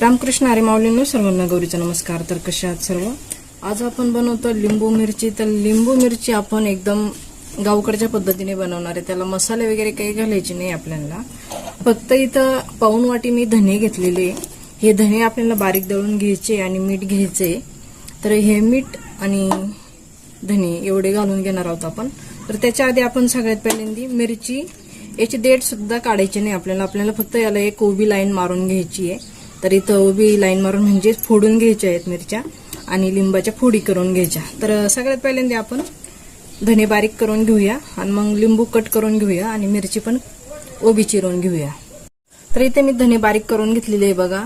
रामकृष्ण अरे माऊलींनो सर्वांना गौरीचा नमस्कार. तर कशा आहात सर्व? आज आपण बनवतो लिंबू मिरची. तर लिंबू मिरची आपण एकदम गावकडच्या पद्धतीने बनवणार आहे. त्याला मसाले वगैरे काही घालायचे नाही आपल्याला. फक्त इथं पाऊन वाटी मी धने घेतलेले. हे धने आपल्याला बारीक दळून घ्यायचे आणि मीठ घ्यायचे. तर हे मीठ आणि धने एवढे घालून घेणार आहोत आपण. तर त्याच्या आधी आपण सगळ्यात पहिल्यांदी मिरची. याची देठ सुद्धा काढायची नाही आपल्याला. आपल्याला फक्त याला एक उभी लाईन मारून घ्यायची आहे. तर इथं उभी लाईन मारून म्हणजे फोडून घ्यायच्या आहेत मिरच्या आणि लिंबाच्या फोडी करून घ्यायच्या. तर सगळ्यात पहिल्यांदा आपण धने बारीक करून घेऊया आणि मग लिंबू कट करून घेऊया आणि मिरची पण ओबी चिरून घेऊया. तर इथे मी धने बारीक करून घेतलेले आहे बघा.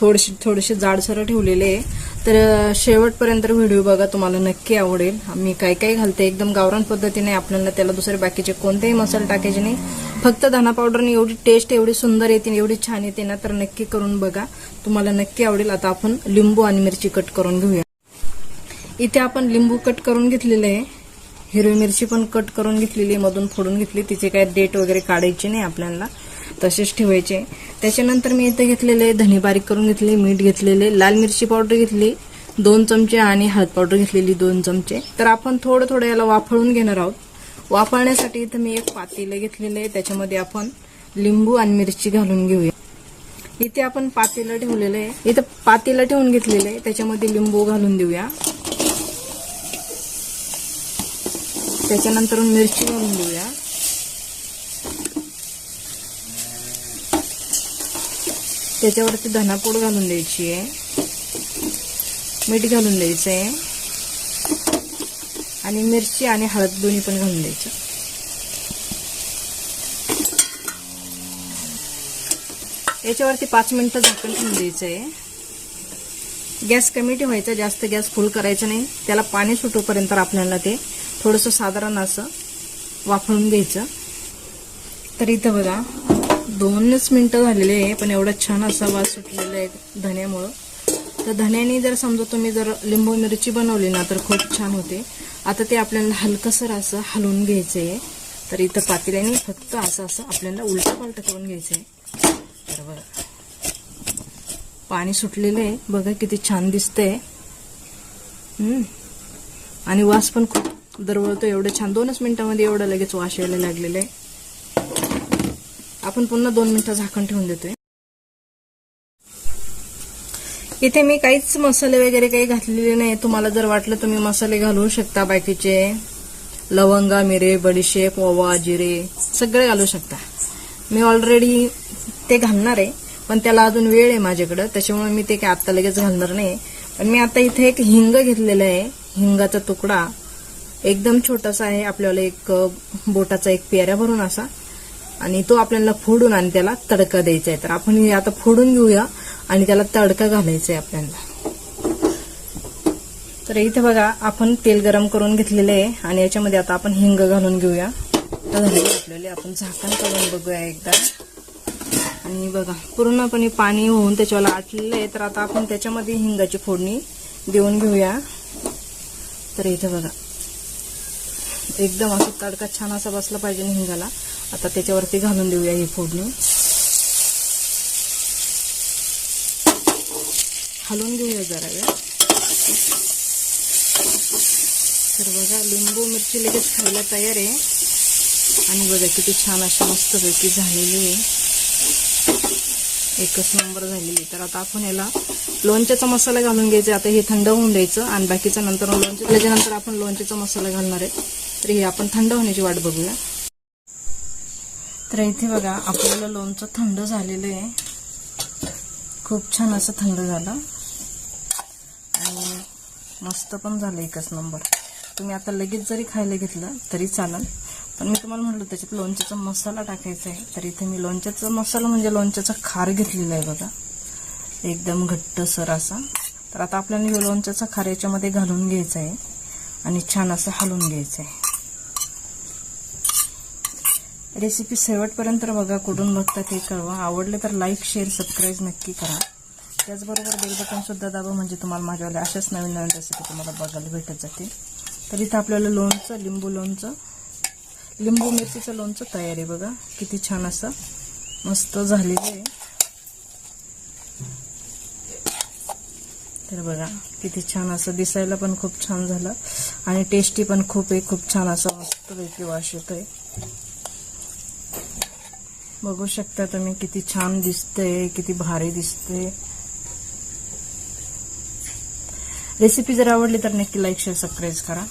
थोडेसे थोडेसे जाडसर ठेवलेले आहे. तर शेवटपर्यंत व्हिडिओ बघा तुम्हाला नक्की आवडेल. मी काय काय घालते एकदम गावरान पद्धतीने आपल्याला त्याला दुसरे बाकीचे कोणतेही मसाले टाकायचे नाही. फक्त धना पावडरने एवढी टेस्ट एवढी सुंदर येते एवढी छान येते ना तर नक्की करून बघा. तुम्हाला नक्की आवडेल. आता आपण लिंबू आणि मिरची कट करून घेऊया. इथे आपण लिंबू कट करून घेतलेले आहे. हिरवी मिरची पण कट करून घेतलेली आहे मधून फोडून घेतली. तिचे काय डेट वगैरे काढायची नाही आपल्याला. तसेच ठेवायचे. त्याच्यानंतर मी इथे घेतलेले धने बारीक करून घेतले मीठ घेतलेले लाल मिरची पावडर घेतली दोन चमचे आणि हळद पावडर घेतलेली दोन चमचे. तर आपण थोडं थोडं याला वाफळून घेणार आहोत. वाफळण्यासाठी इथं मी एक पातेलं घेतलेलं आहे. त्याच्यामध्ये आपण लिंबू आणि मिरची घालून घेऊया. इथे आपण पातेलं ठेवलेलं आहे. इथं पातेलं ठेवून घेतलेलं आहे. त्याच्यामध्ये लिंबू घालून देऊया. त्याच्यानंतर मिरची घालून देऊया. त्याच्यावरती धनापूड घालून द्यायची आहे. मीठ घालून द्यायचं आहे आणि मिरची आणि हळद दोन्ही पण घालून द्यायचं. याच्यावरती पाच मिनिटं झाकण ठेवून द्यायचं आहे गॅस कमी ठेवायचा जास्त गॅस फुल करायचा नाही. त्याला पाणी सुटोपर्यंत आपल्याला ते थोडंसं साधारण असं वाफळून घ्यायचं. तर इथं बघा दोनच मिनटं झालेले आहे पण एवढा छान असा वास सुटलेला आहे धण्यामुळं तर धण्याने जर समजा तुम्ही जर लिंबू मिरची बनवली ना तर खूप छान होते. आता ते आपल्याला हलकंसर असं हलवून घ्यायचं आहे तर इथं पातेल्याने फक्त असं असं आपल्याला उलट करून घ्यायचं आहे तर बघा पाणी सुटलेलं आहे. बघा किती छान दिसतंय. आणि वास पण खूप दरवळतो एवढं छान. दोनच मिनिटामध्ये एवढं लगेच वास यायला लागलेलं आहे. आपण पुन्हा दोन मिनिटं झाकण ठेवून देतोय. इथे मी काहीच मसाले वगैरे काही घातलेले नाही. तुम्हाला जर वाटलं तुम्ही मसाले घालू शकता बाकीचे लवंगा मिरे बडीशेप ओवा जिरे सगळे घालू शकता. मी ऑलरेडी ते घालणार आहे पण त्याला अजून वेळ आहे माझ्याकडं त्याच्यामुळे मी ते काय आत्ता लगेच घालणार नाही. पण मी आता इथे एक हिंग घेतलेला आहे हिंगाचा तुकडा. एकदम छोटासा आहे आपल्याला एक बोटाचा एक पेऱ्या भरून असा. आणि तो आपल्याला फोडून आणि त्याला तडका द्यायचा आहे. तर आपण हे आता फोडून घेऊया आणि त्याला तडका घालायचा आहे आपल्याला. तर इथे बघा आपण तेल गरम करून घेतलेले आहे आणि याच्यामध्ये आता आपण हिंग घालून घेऊया. तर आपण झाकण करून बघूया एकदा. आणि बघा पूर्णपणे पाणी होऊन त्याच्यावर आटलेलं आहे. तर आता आपण त्याच्यामध्ये हिंगाची फोडणी देऊन घेऊया. तर इथे बघा एकदम असं तडका छान असा बसला पाहिजे हिंगाला. आता त्याच्यावरती घालून देऊया ही फोडणी. हलवून घेऊया जरा वेळ. तर बघा लिंबू मिरची लगेच खायला तयार आहे. आणि बघा किती छान अशी मस्तपैकी झालेली आहे. एकच नंबर झालेली तर आता आपण याला लोणच्याचा मसाला घालून घ्यायचा आता हे थंड होऊन द्यायचं आणि बाकीचं नंतर लोणच्या त्याच्यानंतर आपण लोणच्याचा मसाला घालणार आहे. तर हे आपण थंड होण्याची वाट बघूया. तर इथे बघा आपल्याला लोणचं थंड झालेलं आहे. खूप छान असं थंड झालं. आणि मस्त पण झालं एकच नंबर. तुम्ही आता लगेच जरी खायला घेतलं तरी चालेल. पण मी तुम्हाला म्हटलं त्याच्यात लोणच्याचा मसाला टाकायचा आहे. तर इथे मी लोणच्याचा मसाला म्हणजे लोणच्याचा खार घेतलेला आहे बघा. एकदम घट्ट सर असा. तर आता आपल्याला लोणच्याचा खार याच्यामध्ये घालून घ्यायचा आहे. आणि छान असं हलवून घ्यायचं आहे. रेसिपी शेवटपर्यंत बघा कुठून बघता ते कळवा. आवडले तर लाईक शेअर सबस्क्राईब नक्की करा. त्याचबरोबर बेल बटन सुद्धा दाबा म्हणजे तुम्हाला माझ्यावाले अशाच नवीन नवीन रेसिपी तुम्हाला बघायला भेटत जाते तर इथं आपल्याला लोणचं लिंबू लोणचं लिंबू मिरचीचं लोणचं तयार आहे बघा. किती छान असं मस्त झालेलं आहे. तर बघा किती छान असं दिसायला पण खूप छान झालं. आणि टेस्टी पण खूप आहे खूप छान असं मस्त मस्तपैकी वाश येतोय. बघू शकता तुम्ही किती छान दिसतंय किती भारी दिसते. रेसिपी जर आवडली तर नक्की लाईक शेअर सबस्क्राईब करा.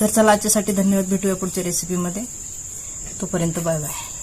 तर चला आजच्यासाठी धन्यवाद. भेटूया पुढच्या रेसिपीमध्ये तोपर्यंत बाय बाय